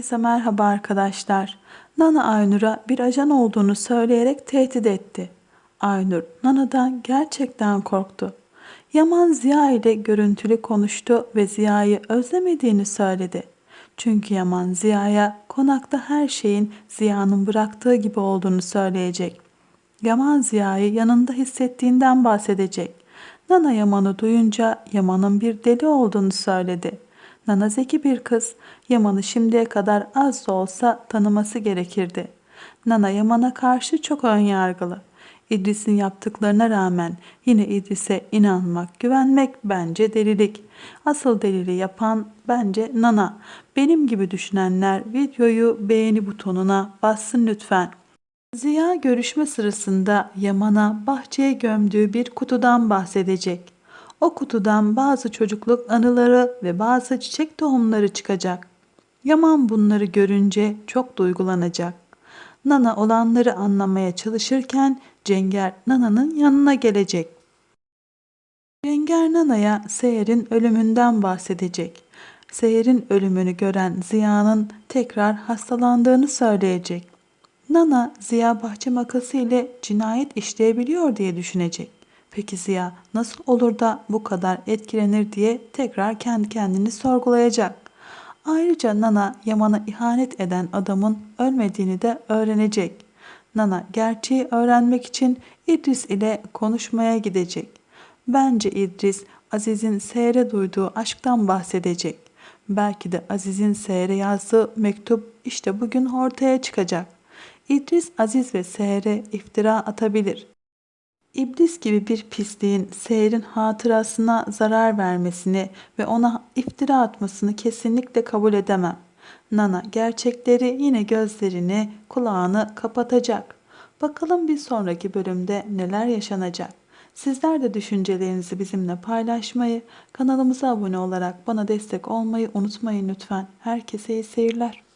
Herkese merhaba arkadaşlar. Nana Aynur'a bir ajan olduğunu söyleyerek tehdit etti. Aynur Nana'dan gerçekten korktu. Yaman Ziya ile görüntülü konuştu ve Ziya'yı özlemediğini söyledi. Çünkü Yaman Ziya'ya konakta her şeyin Ziya'nın bıraktığı gibi olduğunu söyleyecek. Yaman Ziya'yı yanında hissettiğinden bahsedecek. Nana Yaman'ı duyunca Yaman'ın bir deli olduğunu söyledi. Nana zeki bir kız. Yaman'ı şimdiye kadar az da olsa tanıması gerekirdi. Nana Yaman'a karşı çok önyargılı. İdris'in yaptıklarına rağmen yine İdris'e inanmak, güvenmek bence delilik. Asıl delili yapan bence Nana. Benim gibi düşünenler videoyu beğeni butonuna bassın lütfen. Ziya görüşme sırasında Yaman'a bahçeye gömdüğü bir kutudan bahsedecek. O kutudan bazı çocukluk anıları ve bazı çiçek tohumları çıkacak. Yaman bunları görünce çok duygulanacak. Nana olanları anlamaya çalışırken Cenger Nana'nın yanına gelecek. Cenger Nana'ya Seher'in ölümünden bahsedecek. Seher'in ölümünü gören Ziya'nın tekrar hastalandığını söyleyecek. Nana Ziya bahçe makası ile cinayet işleyebiliyor diye düşünecek. Peki Ziya nasıl olur da bu kadar etkilenir diye tekrar kendi kendini sorgulayacak. Ayrıca Nana Yaman'a ihanet eden adamın ölmediğini de öğrenecek. Nana gerçeği öğrenmek için İdris ile konuşmaya gidecek. Bence İdris Aziz'in Seher'e duyduğu aşktan bahsedecek. Belki de Aziz'in Seher'e yazdığı mektup işte bugün ortaya çıkacak. İdris Aziz ve Seher'e iftira atabilir. İblis gibi bir pisliğin Seher'in hatırasına zarar vermesini ve ona iftira atmasını kesinlikle kabul edemem. Nana gerçekleri yine gözlerini, kulağını kapatacak. Bakalım bir sonraki bölümde neler yaşanacak. Sizler de düşüncelerinizi bizimle paylaşmayı, kanalımıza abone olarak bana destek olmayı unutmayın lütfen. Herkese iyi seyirler.